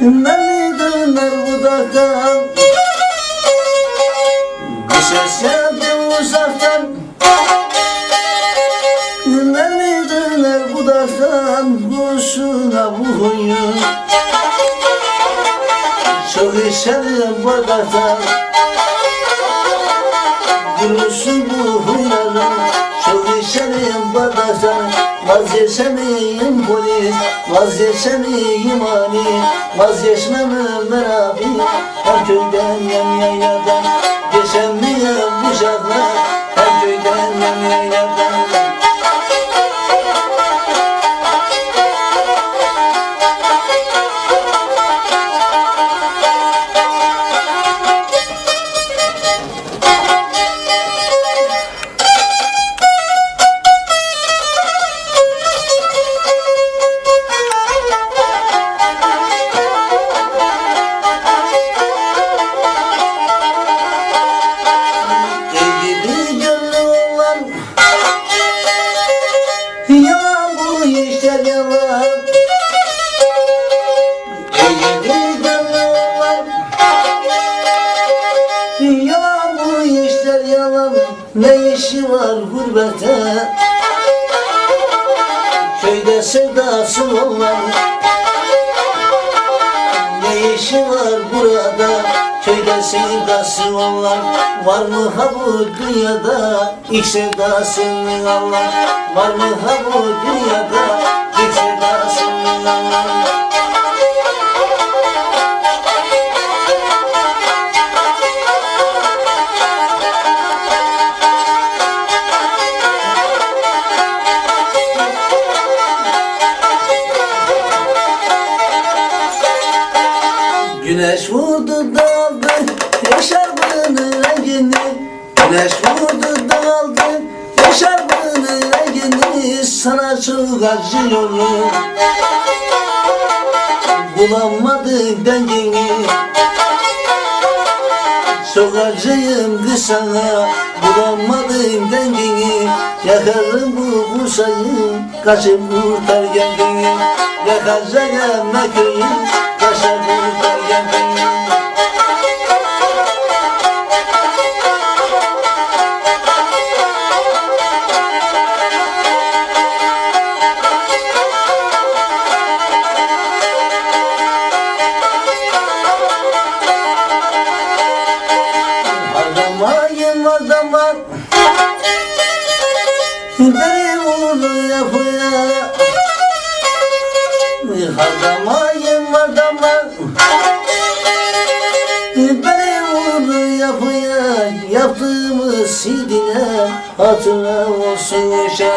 Beni döner budaktan Bir ses geldi uzaktan Boşuna bu huyun Çok işerim bardaktan Gülüsün bu huylarım Çok işerim bardaktan Vazgeçemeyim polis Vazgeçemeyim ani. Vazgeçmem Ömer abi. Her köyden yan yayladan Geçemeyim bu şartlar Ne işi var gurbete? Köyde sevdası olan ne işi var burada? Köyde sevdası olan Var mı ha bu dünyada? İlk sevdasını alan Var mı ha bu dünyada? İlk sevdasını alan Güneş vurdu daldı Yaşardığını rengini. Güneş vurdu daldı Yaşardığını rengini. Sana çok acıyorum. Bulamadım dengini Çok acıyım kız sana Bulamadım dengini Yakarım bu Bursa'yı Kaçıp kurtar kendini. Yakacağım köyü Kaçar Adamayım adama Beni vurdu yapıya Adamayım adama Beni vurdu yapıya Yaptığımız sidine Hatıra olsun yaşa.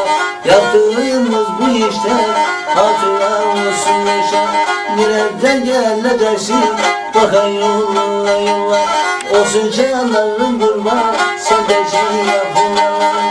Yaptığımız bu işte Hatıra olsun yaşa. Nereden gel dersin? Bakın yoluna yollar Olsun canlarım kurban Sen de şey yapma